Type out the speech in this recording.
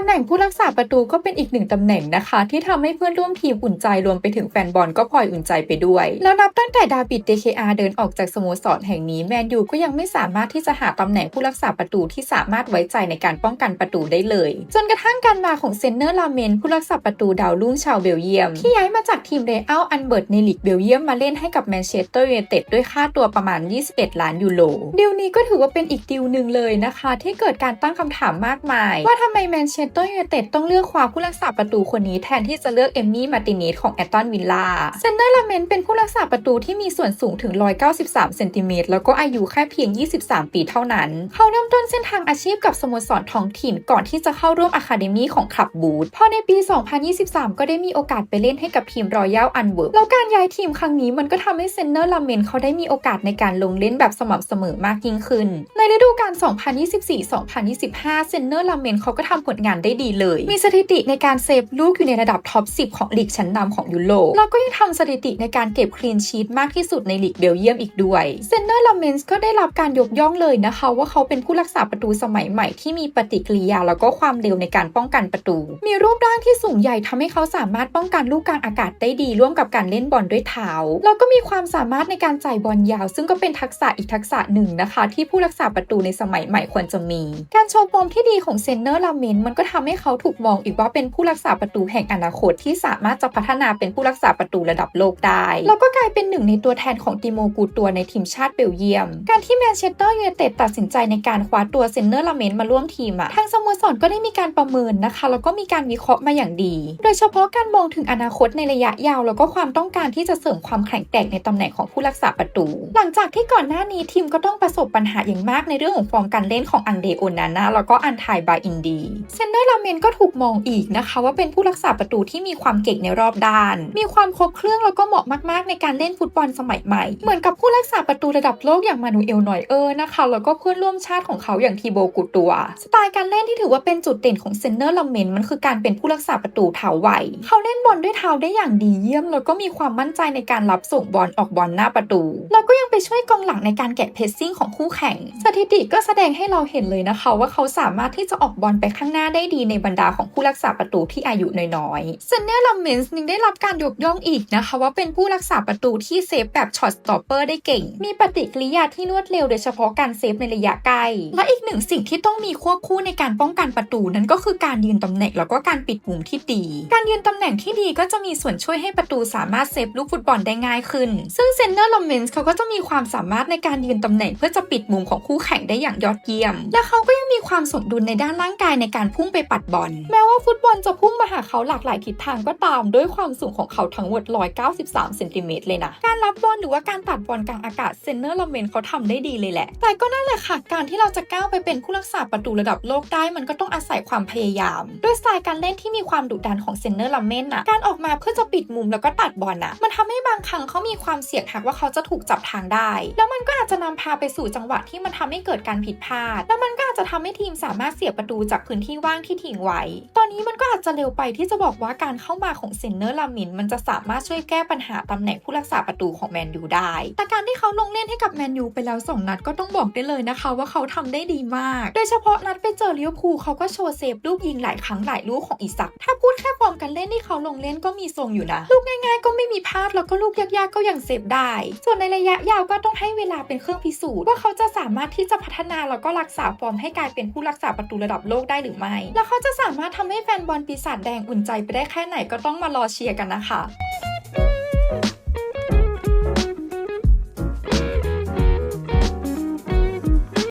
ำแหน่งผู้รักษาประตูก็เป็นอีกหนึ่งตำแหน่งนะคะ ที่ทำให้เพื่อนร่วมทีมอุ่นใจรวมไปถึงแฟนบอลก็พลอยอุ่นใจไปด้วย แล้วนับตั้งแต่ดาบิดเดเคอาเดินออกจากสโมสรแห่งนี้แมนยูก็ยังไม่สามารถที่จะหาตำแหน่งผู้รักษาประตูที่สามารถไว้ใจในการป้องกันประตูได้เลย จนกระทั่งการมาของเซนเนอร์ลาเมนผู้รักษาประตูดาวรุ่งชาวเบลเยียม ที่ย้ายมาจากทีมเรอัลอันเบิร์ตในลีกเบลเยียมมาเล่นให้กับแมนเชสเตอร์ยูไนเต็ดด้วยค่าตัวประมาณ 21 ล้านยูโรดีลนี้ก็ถือว่าเป็นอีกดีลหนึ่งเลยนะคะ ที่เกิดการตั้งคำถามมากมาย ว่าทำไมแมนเชสเตอร์ยูไนเต็ดต้องเลือกคว้าผู้รักษาประตูคนนี้แทนที่จะเลือกเอมมี่มาร์ติเนสของแอตตันวิลล่าเซนเนอร์ลาเมนเป็นผู้รักษาประตูที่มีส่วนสูงถึง 193 เซนติเมตรแล้วก็อายุแค่เพียง 23 ปีเท่านั้น เขาเริ่มต้นเส้นทางอาชีพกับสโมสรท้องถิ่นก่อนที่จะเข้าร่วมอะคาเดมี่ของคลับบูธพอในปี 2023 ก็ได้มีโอกาสไปเล่นให้กับทีมรอยัลอันเวิร์กแล้วการย้ายทีมครั้งนี้มันก็ทำให้เซนเนอร์ลาเมนเขาได้มีโอกาสในการลงเล่นแบบสม่ำเสมอมากยิ่งขึ้น ในฤดูกาล 2024-2025 เซนเนอร์ลาเมนเขาก็ทำผลงานได้ดีเลย มีสถิติในการเซฟลูกอยู่ในระดับท็อป 10 ของลีกชั้นนำของยุโรปแล้วก็ยังทำสถิติในการเก็บคลีนชีตมากที่สุดในลีกเบลเยียมอีกด้วยเซนเนอร์ลาเมนส์ก็ได้รับการยกย่องเลยนะคะ ว่าเขาเป็นผู้รักษาประตูสมัยใหม่ที่มีปฏิกิริยาแล้วก็ความเร็วในการป้องกันประตู มีรูปร่างที่สูงใหญ่ทำให้เขาสามารถป้องกันลูกกลางอากาศได้ดีร่วมกับการเล่นบอลด้วยเท้า แล้วก็มีความสามารถในการจ่ายบอลยาว ซึ่งก็เป็นทักษะอีกทักษะหนึ่งนะคะ ที่ผู้รักษาประตูในสมัยใหม่ควรจะมี การโชว์ฟอร์มที่ดีของเซนเนอร์ลาเมนมันก็ทำให้เขาถูกมองอีกว่าเป็นผู้รักษาประตูแห่งอนาคตที่สามารถจะพัฒนาเป็นผู้รักษาประตูระดับโลกได้ แล้วก็กลายเป็นหนึ่งในตัวแทนของติโมกูตัวในทีมชาติเบลเยียม การที่แมนเชสเตอร์ยูไนเต็ดตัดสินใจในการคว้าตัวเซนเนอร์ลาเมนมาร่วมทีมอะทางสโมสรก็ได้มีการประเมินนะคะ แล้วก็มีการวิเคราะห์มาอย่างดี โดยเฉพาะการมองถึงอนาคตในระยะยาว แล้วก็ความต้องการที่จะเสริมความแข็งแกร่งในตำแหน่งของผู้รักษาประตู หลังจากที่ก่อนหน้านี้ทีมก็ต้องประสบปัญหาอย่างมากในเรื่องของฟอร์มการเล่นของอังเดโอนานาแล้วก็อันไทบาอินดีเซนเนอร์ลาเมนก็ถูกมองอีกนะคะ ว่าเป็นผู้รักษาประตูที่มีความเก่งในรอบด้าน มีความครบเครื่องแล้วก็เหมาะมากๆ ในการเล่นฟุตบอลสมัยใหม่ เหมือนกับผู้รักษาประตูระดับโลกอย่างมานูเอลนอยเออร์นะคะ แล้วก็เพื่อนร่วมชาติของเขาอย่างทีโบกูตัว สไตล์การเล่นที่ถือว่าเป็นจุดเด่นของเซนเนอร์ลาเมนมันคือการเป็นผู้รักษาประตูเท้าไวเขาเล่นบอลด้วยเท้าได้อย่างดีเยี่ยม แล้วก็มีความมั่นใจในการรับส่งบอลออกบอลหน้าประตู แล้วก็ยังไปช่วยกองหลังในการแกะเพสซิ่งของคู่แข่ง สถิติก็แสดงให้เราเห็นเลยนะคะ ว่าเขาสามารถที่จะออกบอลไปข้างหน้าได้ดีในบรรดาของผู้รักษาประตูที่อายุน้อยๆเซนเนอร์ลาเมนส์ยังได้รับการยกย่องอีกนะคะ ว่าเป็นผู้รักษาประตูที่เซฟแบบช็อตสตอปเปอร์ได้เก่ง มีปฏิกิริยาที่รวดเร็วโดยเฉพาะการเซฟในระยะไกล และอีกหนึ่งสิ่งที่ต้องมีควบคู่ในการป้องกันประตูนั้นก็คือการยืนตำแหน่งแล้วก็การปิดมุมที่ดี การยืนตำแหน่งที่ดีก็จะมีส่วนช่วยให้ประตูสามารถเซฟลูกฟุตบอลได้ง่ายขึ้น ซึ่งเซนเนอร์ลอมเมนส์เขาก็จะมีความสามารถในการยืนตำแหน่งเพื่อจะปิดมุมของคู่แข่งได้อย่างยอดเยี่ยม และเขาก็ยังมีความสมดุลในด้านร่างกายในการพุ่งไปปัดบอล แม้ว่าฟุตบอลจะพุ่งมาหาเขาหลากหลายทิศทางก็ตามด้วยความสูงของเขาทั้งหมด 193เซนติเมตรเลยนะ การรับบอลหรือว่าการตัดบอลกลางอากาศเซนเนอร์ลอมเมนเขาทำได้ดีเลยแหละ แต่ก็นั่นแหละค่ะ การที่เราจะก้าวไปเป็นผู้รักษาประตูระดับโลกได้ มันก็ต้องอาศัยความพยายาม ด้วยสไตล์การเล่นที่มีความดุดันของเซนเนอร์ลาเมนน่ะการออกมาเพื่อจะปิดมุมแล้วก็ตัดบอลน่ะมันทำให้บางครั้งเขามีความเสี่ยงหากว่าเขาจะถูกจับทางได้ แล้วมันก็อาจจะนำพาไปสู่จังหวะที่มันทำให้เกิดการผิดพลาด แล้วมันก็อาจจะทำให้ทีมสามารถเสียประตูจากพื้นที่ว่างที่ทิ้งไว้ ตอนนี้มันก็อาจจะเร็วไปที่จะบอกว่าการเข้ามาของเซนเนอร์ลามิน มันจะสามารถช่วยแก้ปัญหาตำแหน่งผู้รักษาประตูของแมนยูได้ แต่การที่เขาลงเล่นให้กับแมนยูไปแล้วสองนัดก็ต้องบอกได้เลยนะคะ ว่าเขาทำได้ดีมาก โดยเฉพาะนัดไปเจอลิเวอร์พูลเขาก็โชว์เซฟลูกยิงหลายครั้งหลายลูกของอิสัก ถ้าพูดแค่ฟอร์มการเล่นที่เขาลงเล่นก็มีทรงอยู่นะ ลูกง่ายๆ ก็ไม่มีพลาดแล้วก็ลูกยากๆก็ยังเซฟได้ ส่วนในระยะยาวก็ต้องให้เวลาเป็นเครื่องพิสูจน์ว่าเขาจะสามารถที่จะพัฒนาแล้วก็รักษาฟอร์มให้กลายเป็นผู้รักษาประตูระดับโลกได้หรือไม่แล้วเขาจะสามารถทำให้แฟนบอลปีศาจแดงอุ่นใจไปได้แค่ไหนก็ต้องมารอเชียร์กันนะคะ